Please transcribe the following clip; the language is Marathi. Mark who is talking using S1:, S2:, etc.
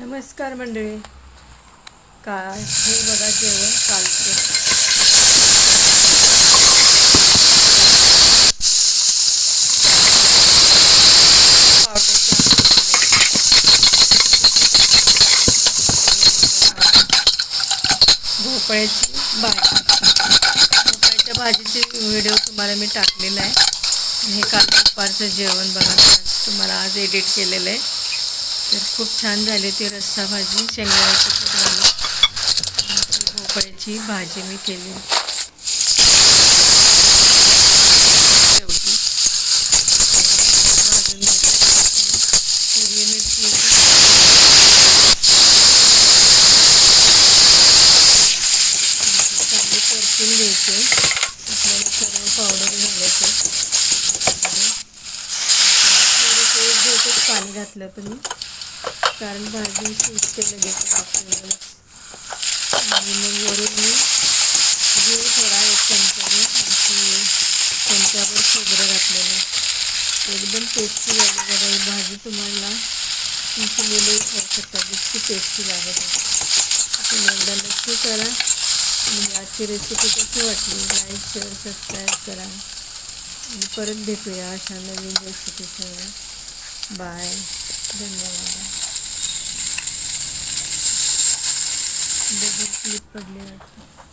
S1: नमस्कार मंडळी. काय? हे बघा जेवण कालचं भोपळ्याची भाजी. भोपळ्याच्या भाजीचे व्हिडिओ तुम्हाला मी टाकलेला आहे. हे काल दुपारचं जेवण बघा. तुम्हाला आज एडिट केलेलं आहे. तर खूप छान झाली ती रस्सा भाजी शेंगदाण्याची कूट घालून भोपळ्याची भाजी मी केली. शेवटी हिरवी मिरची चांगली परतून घ्यायचे आपल्याला सर्व पावडर घालायचं थोडंसं एक घोटच पाणी घातलं तुम्ही कारण भाजी शिजते लगेच आपल्याला आणि मग वरून मी गूळ थोडा एक चमचाने आणखी चमच्याभर खोबरं घातलेलं. एकदम टेस्टी झाली बघा ही भाजी तुम्हाला. तुमची मुलं खाऊ शकतात इतकी टेस्टी लागत. आहे तुम्ही एकदा नक्की करा. आणि आजची रेसिपी कशी वाटली लाईक शेअर सबस्क्राईब करा. आणि परत भेटूया अशा नवीन रेसिपीसह बाय доверху отправляется.